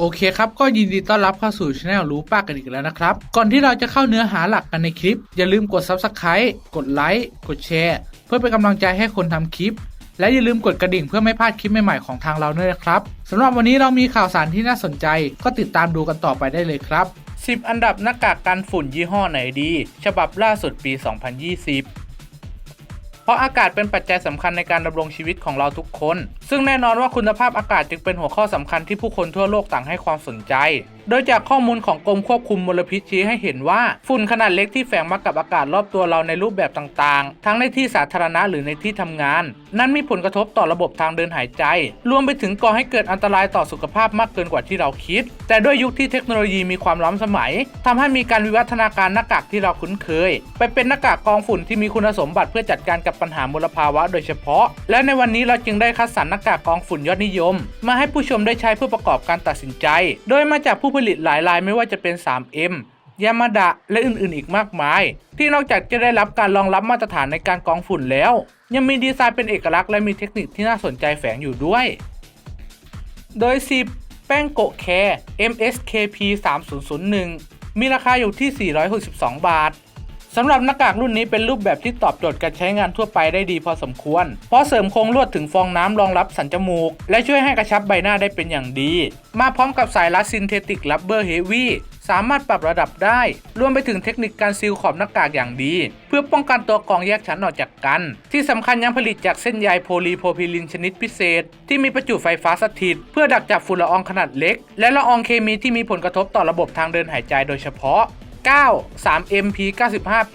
โอเคครับก็ยินดีต้อนรับเข้าสู่ช anel รู้ป้ากันอีกแล้วนะครับ ก่อนที่เราจะเข้าเนื้อหาหลักกันในคลิป อย่าลืมกด Subscribe กดไลค์กดแชร์เพื่อเป็นกำลังใจให้คนทำคลิป และอย่าลืมกดกระดิ่งเพื่อไม่พลาดคลิปใหม่ๆของทางเราด้วยนะครับสำหรับวันนี้เรามีข่าวสารที่น่าสนใจ ก็ติดตามดูกันต่อไปได้เลยครับ 10 อันดับหน้ากากกันฝุ่นยี่ห้อไหนดี ฉบับล่าสุดปี 2020 เพราะอากาศเป็นปัจจัยสำคัญในการดำรงชีวิตของเราทุกคน ซึ่งแน่นอนว่าคุณภาพอากาศจึงเป็นหัวข้อสำคัญที่ผู้คนทั่วโลกต่างให้ความสนใจ โดยจากข้อมูลของกรมควบคุมมลพิษชี้ให้เห็นว่าฝุ่นขนาดเล็กที่แฝงมากับอากาศรอบตัวเราในรูปแบบต่างๆ ทั้งในที่สาธารณะหรือในที่ทำงาน นั้นมีผลกระทบต่อระบบทางเดินหายใจ รวมไปถึงก่อให้เกิดอันตรายต่อสุขภาพมากเกินกว่าที่เราคิด แต่ด้วยยุคที่เทคโนโลยีมีความล้ำสมัยทำให้มีการวิวัฒนาการหน้ากากที่เราคุ้นเคย ไปเป็นหน้ากากกองฝุ่นที่มีคุณสมบัติเพื่อจัดการกับปัญหามลภาวะ โดยเฉพาะ และในวันนี้เราจึงได้คัดสรรหน้ากากกองฝุ่นยอดนิยม มาให้ผู้ชมได้ใช้เพื่อประกอบการตัดสินใจ โดยมาจากผู้ผลิตหลายรายไม่ว่าจะเป็น 3M ยามาดะและอื่นๆ อีกมากมาย ที่นอกจากจะได้รับการรองรับมาตรฐานในการกองฝุ่นแล้ว ยังมีดีไซน์เป็นเอกลักษณ์และมีเทคนิคที่น่าสนใจแฝงอยู่ด้วย โดย 10 แป้งโกะแคร์ MSKP 3001มีราคาอยู่ที่ 462 บาท สำหรับหน้ากากรุ่นนี้เป็นรูปแบบที่ตอบโจทย์การใช้งานทั่วไปได้ดีพอสมควร เพราะเสริมโครงลวดถึงฟองน้ำรองรับสันจมูก และช่วยให้กระชับใบหน้าได้เป็นอย่างดี มาพร้อมกับสายรัดซินเทติกรับเบอร์เฮวี่สามารถปรับระดับได้ รวมไปถึงเทคนิคการซีลขอบหน้ากากอย่างดี เพื่อป้องกันตัวกรองแยกชั้นออกจากกัน ที่สำคัญยังผลิตจากเส้นใยโพลีโพรพิลินชนิดพิเศษ ที่มีประจุไฟฟ้าสถิต เพื่อดักจับฝุ่นละอองขนาดเล็ก และละอองเคมีที่มีผลกระทบต่อระบบทางเดินหายใจโดยเฉพาะ 9 3 MP 95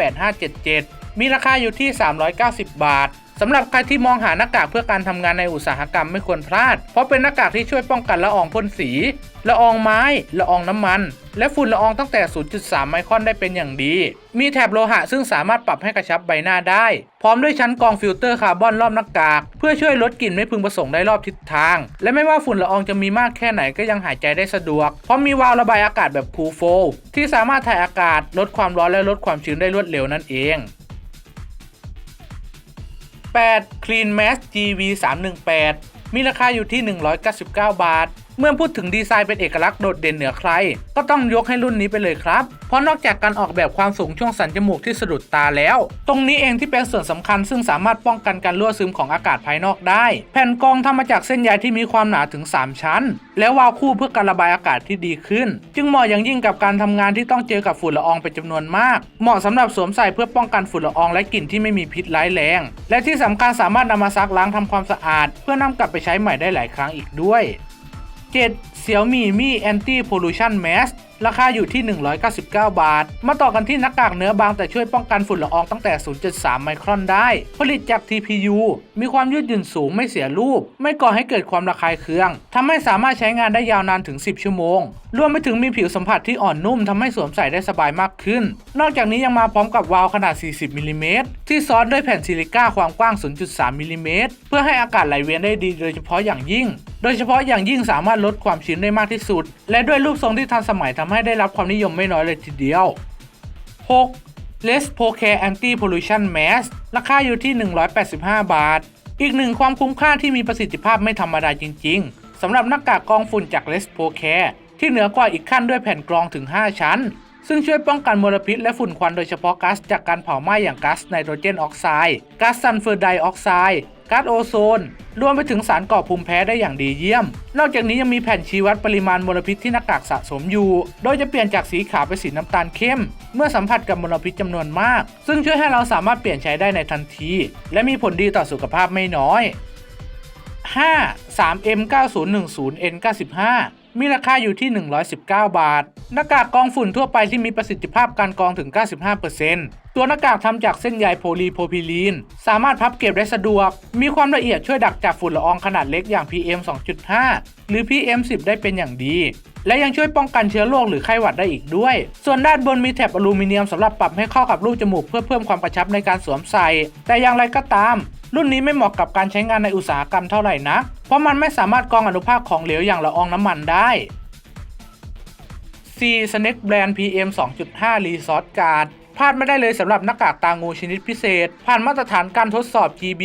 8577 มีราคาอยู่ที่ 390 บาท สำหรับใครที่มองหาหน้ากากเพื่อการทำงานในอุตสาหกรรมไม่ควรพลาด เพราะเป็นหน้ากากที่ช่วยป้องกันละอองพ่นสี ละอองไม้ ละอองน้ำมัน และฝุ่นละอองตั้งแต่ 0.3 ไมครอนได้เป็นอย่างดี มีแถบโลหะซึ่งสามารถปรับให้กระชับใบหน้าได้ พร้อมด้วยชั้นกรองฟิลเตอร์คาร์บอนรอบหน้ากาก เพื่อช่วยลดกลิ่นไม่พึงประสงค์ได้รอบทิศทาง และไม่ว่าฝุ่นละอองจะมีมากแค่ไหนก็ยังหายใจได้สะดวก เพราะมีวาล์วระบายอากาศแบบคูลโฟลที่สามารถถ่ายอากาศลดความร้อนและลดความชื้นได้รวดเร็วนั่นเอง 8 Clean Mask GV 318มีราคาอยู่ที่ 199 บาท เมื่อพูดถึงดีไซน์เป็นเอกลักษณ์โดดเด่นเหนือใคร ก็ต้องยกให้รุ่นนี้ไปเลยครับ เพราะนอกจากการออกแบบความสูงช่วงสันจมูกที่สะดุดตาแล้ว ตรงนี้เองที่เป็นส่วนสำคัญ ซึ่งสามารถป้องกันการรั่วซึมของอากาศภายนอกได้ แผ่นกรองทำมาจากเส้นใยที่มีความหนาถึง 3 ชั้น แล้ววาล์วคู่เพื่อการระบายอากาศที่ดีขึ้น จึงเหมาะอย่างยิ่งกับการทำงานที่ต้องเจอกับฝุ่นละอองเป็นจำนวนมาก เหมาะสำหรับสวมใส่เพื่อป้องกันฝุ่นละอองและกลิ่นที่ไม่มีพิษร้ายแรง และที่สำคัญสามารถนำมาซักล้างทำความสะอาด เพื่อนำกลับไปใช้ใหม่ได้หลายครั้งอีกด้วย 7 Xiaomi Mi Anti Pollution Mask ราคาอยู่ที่ 199 บาท มาต่อกันที่หน้ากากเนื้อบางแต่ช่วยป้องกันฝุ่นละอองตั้งแต่ 0.3 ไมครอนได้ ผลิตจาก TPU มีความยืดหยุ่นสูงไม่เสียรูป ไม่ก่อให้เกิดความระคายเคืองทำให้สามารถใช้งานได้ยาวนานถึง 10 ชั่วโมง รวมไปถึงมีผิวสัมผัสที่อ่อนนุ่มทำให้สวมใส่ได้สบายมากขึ้น นอกจากนี้ยังมาพร้อมกับวาล์วขนาด 40 มิลลิเมตรที่ซ้อนด้วยแผ่นซิลิก้าความกว้าง 0.3 มิลลิเมตรเพื่อให้อากาศไหลเวียนได้ดีโดยเฉพาะอย่างยิ่ง โดยเฉพาะอย่างยิ่งสามารถลดความชื้นได้มากที่สุด และด้วยรูปทรงที่ทันสมัยทำให้ได้รับความนิยมไม่น้อยเลยทีเดียว 6. l e s p o c a r e Anti Pollution Mask ราคาอยู่ที่ 185 บาท อีกหนึ่งความคุ้มค่าที่มีประสิทธิภาพไม่ธรรมดาจริง ๆสำหรับหน้ากากกองฝุ่นจาก l e s p o c a r e ที่เหนือกว่าอีกขั้นด้วยแผ่นกรองถึง 5 ชั้น ซึ่งช่วยป้องกันมลพิษและฝุ่นควันโดยเฉพาะก๊าซจากการเผาไหม้อย่างก๊าซไนโตรเจนออกไซด์ก๊าซซัลเฟอร์ไดออกไซด์ ก๊าซโอโซน รวมไปถึงสารก่อภูมิแพ้ได้อย่างดีเยี่ยม นอกจากนี้ยังมีแผ่นชี้วัดปริมาณมลพิษที่หน้ากากสะสมอยู่ โดยจะเปลี่ยนจากสีขาวเป็นสีน้ำตาลเข้ม เมื่อสัมผัสกับมลพิษจำนวนมาก ซึ่งช่วยให้เราสามารถเปลี่ยนใช้ได้ในทันที และมีผลดีต่อสุขภาพไม่น้อย 5 3M 9010 N 95มีราคาอยู่ที่ 119 บาท หน้ากากกองฝุ่นทั่วไปที่มีประสิทธิภาพการกองถึง 95% ตัวหน้ากากทำจากเส้นใยโพลีโพรพิลีน สามารถพับเก็บได้สะดวก มีความละเอียดช่วยดักจับฝุ่นละอองขนาดเล็กอย่าง PM 2.5 หรือ PM 10 ได้เป็นอย่างดี และยังช่วยป้องกันเชื้อโรคหรือไข้หวัดได้อีกด้วย ส่วนด้านบนมีแถบอลูมิเนียมสำหรับปรับให้เข้ากับรูจมูกเพื่อเพิ่มความกระชับในการสวมใส่ แต่อย่างไรก็ตาม รุ่นนี้ไม่เหมาะกับการใช้งานในอุตสาหกรรมเท่าไหร่นักเพราะมันไม่สามารถกรองอนุภาคของเหลวอย่างละอองน้ำมันได้ C Snake Brand PM 2.5 Resource Guard พลาดไม่ได้เลยสำหรับหน้ากากตางูชนิดพิเศษ ผ่านมาตรฐานการทดสอบ GB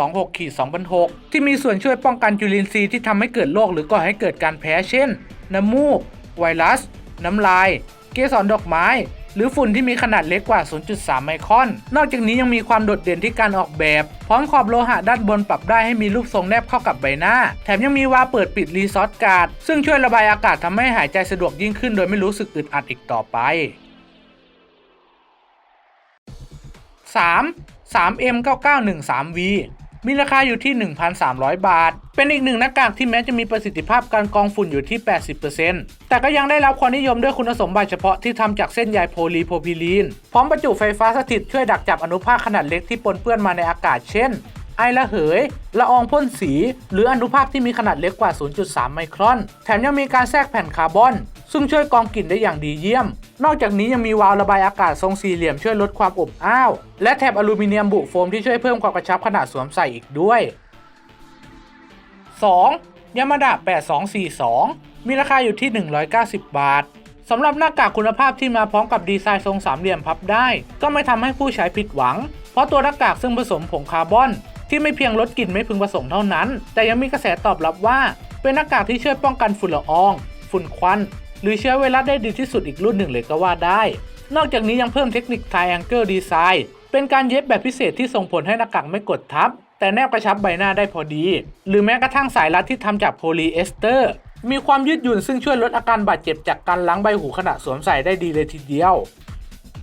2626 2006 ที่มีส่วนช่วยป้องกันจุลินทรีย์ที่ทำให้เกิดโรคหรือก่อให้เกิดการแพ้ เช่น น้ำมูก ไวรัส น้ำลาย เกสรดอกไม้ หรือฝุ่นที่มีขนาดเล็กกว่า 0.3 ไมครอน นอกจากนี้ยังมีความโดดเด่นที่การออกแบบ พร้อมขอบโลหะด้านบนปรับได้ให้มีรูปทรงแนบเข้ากับใบหน้า แถมยังมีวาล์วเปิดปิดรีซอสการ์ดซึ่งช่วยระบายอากาศทำให้หายใจสะดวกยิ่งขึ้น โดยไม่รู้สึกอึดอัดอีกต่อไป 3. 3M 9913V มีราคาอยู่ที่ 1,300 บาท เป็นอีกหนึ่งหน้ากากที่แม้จะมีประสิทธิภาพการกรองฝุ่นอยู่ที่ 80%แต่ก็ยังได้รับความนิยมด้วยคุณสมบัติเฉพาะที่ทำจากเส้นใยโพลีโพรพิลีน พร้อมบรรจุไฟฟ้าสถิตช่วยดักจับอนุภาคขนาดเล็กที่ปนเปื้อนมาในอากาศเช่น ไอระเหย ละอองพ่นสี หรืออนุภาคที่มีขนาดเล็กกว่า 0.3 ไมครอน แถมยังมีการแทรกแผ่นคาร์บอน ซึ่งช่วยกรองกลิ่นได้อย่างดีเยี่ยม นอกจากนี้ยังมีวาล์วระบายอากาศทรงสี่เหลี่ยมช่วยลดความอบอ้าว และแถบอลูมิเนียมบุโฟมที่ช่วยเพิ่มความกระชับขณะสวมใส่อีกด้วย 2. ยามาดะ8242 มีราคาอยู่ที่ 190 บาทสำหรับหน้ากากคุณภาพที่มาพร้อมกับดีไซน์ทรงสามเหลี่ยมพับได้ ก็ไม่ทำให้ผู้ใช้ผิดหวัง เพราะตัวหน้ากากซึ่งผสมผงคาร์บอน ที่ไม่เพียงลดกลิ่นไม่พึงประสงค์เท่านั้น แต่ยังมีกระแสตอบรับว่า เป็นหน้ากากที่ช่วยป้องกันฝุ่นละออง ฝุ่นควัน หรือเชื้อไวรัสได้ดีที่สุดอีกรุ่นหนึ่งเลยก็ว่าได้ นอกจากนี้ยังเพิ่มเทคนิค Triangle Design เป็นการเย็บแบบพิเศษที่ส่งผลให้หน้ากากไม่กดทับ แต่แนบกระชับใบหน้าได้พอดี หรือแม้กระทั่งสายรัดที่ทำจากโพลีเอสเตอร์ มีความยืดหยุ่นซึ่งช่วยลดอาการบาดเจ็บจากการล้างใบหูขณะสวมใส่ได้ดีเลยทีเดียว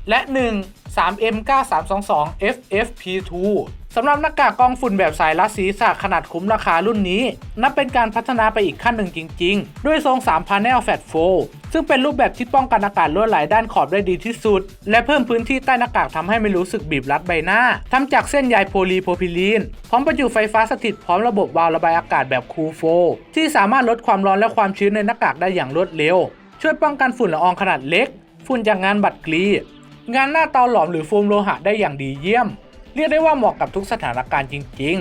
และ 1 3M 9322 FFP2 สำหรับหน้ากากกองฝุ่นแบบสายรัดศีรษะขนาดคุ้มราคารุ่นนี้ นับเป็นการพัฒนาไปอีกขั้นหนึ่งจริง ๆ ด้วยทรง3 Panel Fat f o ซึ่งเป็นรูปแบบที่ป้องกันอากาศรั่วไหลด้านขอบได้ดีที่สุด และเพิ่มพื้นที่ใต้หน้ากากทำให้ไม่รู้สึกบีบรัดใบหน้าทำจากเส้นใยโพลีโพพิลีน พร้อมประจุไฟฟ้าสถิตพร้อมระบบวาล์วระบายอากาศแบบคูลโฟที่สามารถลดความร้อนและความชื้นในหน้ากากได้อย่างรวดเร็ว ช่วยป้องกันฝุ่นละอองขนาดเล็ก ฝุ่นจากงานบัตรกรี งานหน้าเตาหลอมหรือโฟมโลหะได้อย่างดีเยี่ยม เรียกได้ว่าเหมาะกับทุกสถานการณ์จริง